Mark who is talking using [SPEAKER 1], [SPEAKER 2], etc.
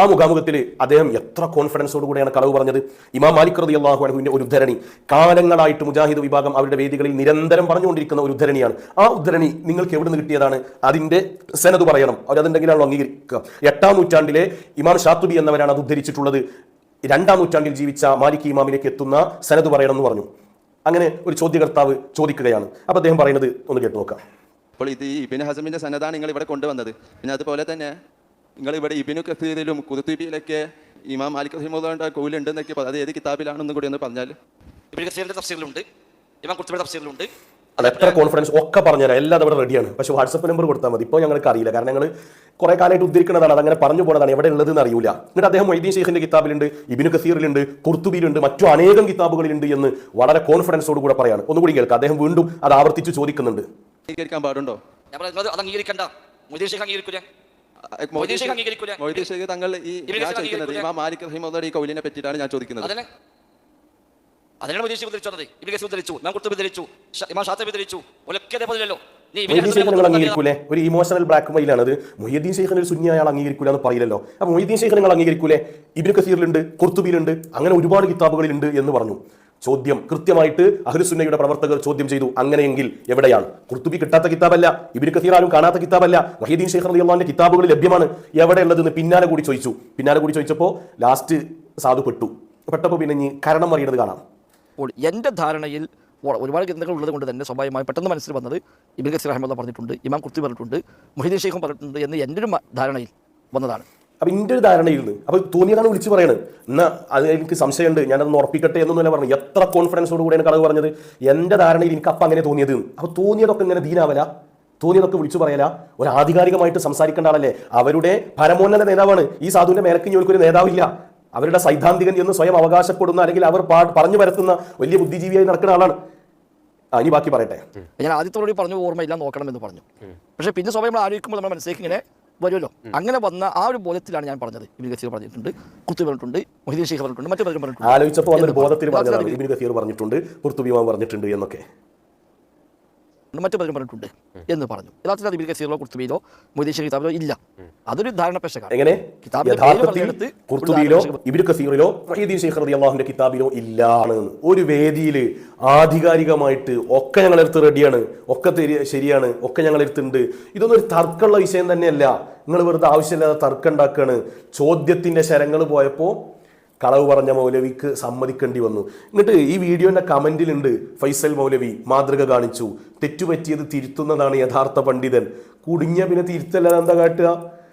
[SPEAKER 1] ആ മുഖാമുഖത്തിൽ അദ്ദേഹം എത്ര കോൺഫിഡൻസോട് കൂടെയാണ് കളവ് പറഞ്ഞത്. ഇമാം മാലിക് റതി അള്ളാഹു അലഹുവിന്റെ ഒരു ഉദ്ധരണി. കാലങ്ങളായിട്ട് മുജാഹിദ് വിഭാഗം അവരുടെ വേദികളിൽ നിരന്തരം പറഞ്ഞുകൊണ്ടിരിക്കുന്ന ഒരു ഉദ്ധരണിയാണ്. ആ ഉദ്ധരണി നിങ്ങൾക്ക് എവിടെ നിന്ന് കിട്ടിയതാണ്? അതിന്റെ സെനത് പറയണം. അവരതുണ്ടെങ്കിലാണല്ലോ അംഗീകരിക്കുക. എട്ടാം നൂറ്റാണ്ടിലെ ഇമാം ഷാത്തുബി എന്നവരാണ് അത് ഉദ്ധരിച്ചിട്ടുള്ളത്. രണ്ടാം നൂറ്റാണ്ടിൽ ജീവിച്ച മാലിക് ഇമാമിലേക്ക് എത്തുന്ന സനത് പറയണം എന്ന് പറഞ്ഞു. അങ്ങനെ ഒരു ചോദ്യകർത്താവ് ചോദിക്കുകയാണ്. അപ്പൊ അദ്ദേഹം പറയുന്നത് ഒന്ന് കേട്ടു നോക്കാം.
[SPEAKER 2] അപ്പോൾ ഇത് ഈ ഇബിന് ഹസമിന്റെ സന്നദ്ധാണ് നിങ്ങൾ ഇവിടെ കൊണ്ടുവന്നത്. പിന്നെ അതുപോലെ തന്നെ നിങ്ങൾ ഇവിടെ ഇബിനു കസീറിലും കുതുത്തുബിയിലൊക്കെ ഇമാം മാലിക് റഹിമുള്ള കോവിലുണ്ടെന്നൊക്കെ ഉണ്ടെന്നൊക്കെ അത് ഏത് കിതാബിലാണെന്നും കൂടി ഒന്ന് പറഞ്ഞാൽ
[SPEAKER 3] ഇബിനു കസീറിന്റെ തഫ്സീറിലുണ്ട്. ഇമാം കുത്തുബിയുടെ തഫ്സീറിലുണ്ട്.
[SPEAKER 1] അത് എത്ര കോൺഫിഡൻസ് ഒക്കെ പറഞ്ഞുതരാം. എല്ലാം അവിടെ റെഡിയാണ് പക്ഷേ വാട്സപ്പ് നമ്പർ കൊടുത്താൽ മതി. ഇപ്പോൾ ഞങ്ങൾക്ക് അറിയില്ല. കാരണം ഞങ്ങൾ കുറെ കാലമായിട്ട് ഉദ്ധരിക്കുന്നതാണ്. അതങ്ങനെ പറഞ്ഞു പോണതാണ്. എവിടെ ഉള്ളതെന്ന് അറിയില്ല എന്നിട്ട് അദ്ദേഹം മൊയ്തീൻ ഷെയ്ഖിന്റെ കിതാബിലുണ്ട് ഇബിനു കസീറിലുണ്ട് കുർത്തുബിയിലുണ്ട് മറ്റു അനേകം കിതാബുകളിലുണ്ട് എന്ന് വളരെ കോൺഫിഡൻസോട് കൂടെ പറയാണ്. ഒന്നുകൂടി കേൾക്കാം. അദ്ദേഹം വീണ്ടും അത് ആവർത്തിച്ച് ചോദിക്കുന്നുണ്ട്.
[SPEAKER 2] അംഗീകരിക്കാൻ പാടുണ്ടോ?
[SPEAKER 3] ഞാൻ പറയുന്നത് അത് അംഗീകരിക്കണ്ട മൊയ്തീൻ ഷെയ്ഖ് മൊയ്തീൻ ഷേഖ്
[SPEAKER 2] തങ്ങൾ ഈ
[SPEAKER 3] ഇബിന്
[SPEAKER 2] ഞാൻ ചോദിക്കുന്നത് ഇമാം മാലിക് ഈ കൗലിനെ പറ്റിയിട്ടാണ് ഞാൻ ചോദിക്കുന്നത്.
[SPEAKER 3] അതിനാണ് മൊയ്തീൻ ഷേഖ് കസീർ ഇമാം കുർത്തുബി ഷാത്തബി ഒലക്കെ അതേപോലെയല്ലോ
[SPEAKER 1] നിങ്ങൾ അംഗീകരിക്കൂലേ? ഒരു ഇമോഷണൽ ബ്ലാക്ക് മെയിലാണ് അത് ഷെയ്ഖിന് ഒരു സുന്നി അയാൾ അംഗീകരിക്കൂല എന്ന് പറയില്ലല്ലോ. അപ്പൊ മൊയ്തീൻ ഷെയ്ഖ് നിങ്ങൾ അംഗീകരിക്കൂലേ? ഇബിൻ കസീറിലുണ്ട് കുർത്തുബിയിലുണ്ട് അങ്ങനെ ഒരുപാട് കിതാബുകളിലുണ്ട് എന്ന് പറഞ്ഞു. ചോദ്യം കൃത്യമായിട്ട് അഹ്ലുസുന്നയുടെ പ്രവർത്തകർ ചോദ്യം ചെയ്തു. അങ്ങനെയെങ്കിൽ എവിടെയാണ്? കുർത്തുബി കിട്ടാത്ത കിതാബല്ല ഇബിന് കഥീറാലും കാണാത്ത കിതാബല്ല വഹീദീൻ ഷെയ്ഖ് റളിയല്ലാഹുവിന്റെ കിതാബുകൾ ലഭ്യമാണ്. എവിടെ ഉള്ളതെന്ന് പിന്നാലെ കൂടി ചോദിച്ചു. പിന്നാലെ കൂടി ചോദിച്ചപ്പോൾ ലാസ്റ്റ് സാധു പെട്ടു. പെട്ടപ്പോൾ പിന്നെ ഇനി കരണം അറിയുന്നത് കാണാം.
[SPEAKER 3] എന്റെ ധാരണയിൽ ഒരുപാട് ഗ്രന്ഥങ്ങൾ ഉള്ളത് കൊണ്ട് തന്നെ സ്വാഭാവികമായി പെട്ടെന്ന് മനസ്സിൽ വന്നത് ഇബിൻ കസീർ അഹമ്മദ് പറഞ്ഞിട്ടുണ്ട് ഇമാം കുർത്തി പറഞ്ഞിട്ടുണ്ട് മൊഹീദീൻ ഷെയ്ഖും പറഞ്ഞിട്ടുണ്ട് എന്ന് എന്റെ ഒരു ധാരണയിൽ വന്നതാണ്.
[SPEAKER 1] അപ്പൊ ഇന്റെ ഒരു ധാരണയിൽ നിന്ന് അപ്പൊ തോന്നിയതാണ് വിളിച്ചു പറയണത്. എന്നാ അത് എനിക്ക് സംശയമുണ്ട് ഞാനത് ഉറപ്പിക്കട്ടെ എന്നൊന്നുമല്ല പറഞ്ഞു എത്ര കോൺഫിഡൻസോട് കൂടെയാണ് കളവ് പറഞ്ഞത്? എന്റെ ധാരണയിൽ എനിക്ക് അപ്പം അങ്ങനെ തോന്നിയത്. അപ്പൊ തോന്നിയതൊക്കെ ഇങ്ങനെ ദീനാവല. തോന്നിയതൊക്കെ വിളിച്ചു പറയല. ഒരു ആധികാരികമായിട്ട് സംസാരിക്കേണ്ട ആളല്ലേ. അവരുടെ പരമോന്നത നേതാവാണ്. ഈ സാധുവിന്റെ മേലക്ക് ഒരു നേതാവില്ല. അവരുടെ സൈദ്ധാന്തികൻ എന്ന് സ്വയം അവകാശപ്പെടുന്ന അല്ലെങ്കിൽ അവർ പറഞ്ഞു പരത്തുന്ന വലിയ ബുദ്ധിജീവിയായി നടക്കുന്ന ആളാണ്. ആ ഇനി ബാക്കി പറയട്ടെ.
[SPEAKER 3] ഞാൻ ആദ്യത്തോടെ പറഞ്ഞു ഓർമ്മയില്ല നോക്കണം എന്ന് പറഞ്ഞു പക്ഷേ പിന്നെ സ്വയം നമ്മൾ ആലോചിക്കുമ്പോൾ നമ്മൾ മനസ്സിലേക്ക് ഇങ്ങനെ വരുമല്ലോ. അങ്ങനെ വന്ന ആ ഒരു ബോധത്തിലാണ് ഞാൻ പറഞ്ഞത്. ഇബിൻ ഗസീർ പറഞ്ഞിട്ടുണ്ട് കുത്തു പറഞ്ഞിട്ടുണ്ട് മൊഹീദീൻ ഷെയ്ഖ് പറഞ്ഞിട്ടുണ്ട് മറ്റു പലരും പറഞ്ഞിട്ടുണ്ട്.
[SPEAKER 1] ആലോചിച്ചപ്പോൾ ബോധത്തിൽ പറഞ്ഞിട്ടുണ്ട്. പറഞ്ഞിട്ടുണ്ട് കുർത്തുബിമാൻ പറഞ്ഞിട്ടുണ്ട്.
[SPEAKER 3] മറ്റു പലരും പറഞ്ഞിട്ടുണ്ട് എന്ന് പറഞ്ഞു. യഥാർത്ഥത്തിൽ അത് ഇബിൻ കസീറിലോ കുർത്തുബിയിലോ ഷെയ്ഖ് കിതാബിലോ ഇല്ല. അതൊരു ധാരണ പെശകാണ്
[SPEAKER 1] എങ്ങനെ കുർത്തുബിയിലോ കസീറിലോ ഷെയ്ഖ് കിതാബിലോ ഇല്ലാണ് ഒരു വേദിയിൽ ആധികാരികമായിട്ട് ഒക്കെ ഞങ്ങൾ ഞങ്ങളെടുത്ത് റെഡിയാണ്. ഒക്കെ ശരിയാണ്. ഒക്കെ ഞങ്ങൾ ഇതൊന്നും ഒരു തർക്കമുള്ള വിഷയം തന്നെയല്ല. നിങ്ങൾ വെറുതെ ആവശ്യമില്ലാതെ തർക്കം ഉണ്ടാക്കുകയാണ് ചോദ്യത്തിന്റെ ശരങ്ങൾ പോയപ്പോൾ കളവ് പറഞ്ഞ മൗലവിക്ക് സമ്മതിക്കേണ്ടി വന്നു. എന്നിട്ട് ഈ വീഡിയോന്റെ കമന്റിലുണ്ട് ഫൈസൽ മൗലവി മാതൃക കാണിച്ചു. തെറ്റുപറ്റിയത് തിരുത്തുന്നതാണ് യഥാർത്ഥ പണ്ഡിതൻ. കുടുങ്ങിയ പിന്നെ തിരുത്തല്ലാതെ എന്താ കാട്ടുക?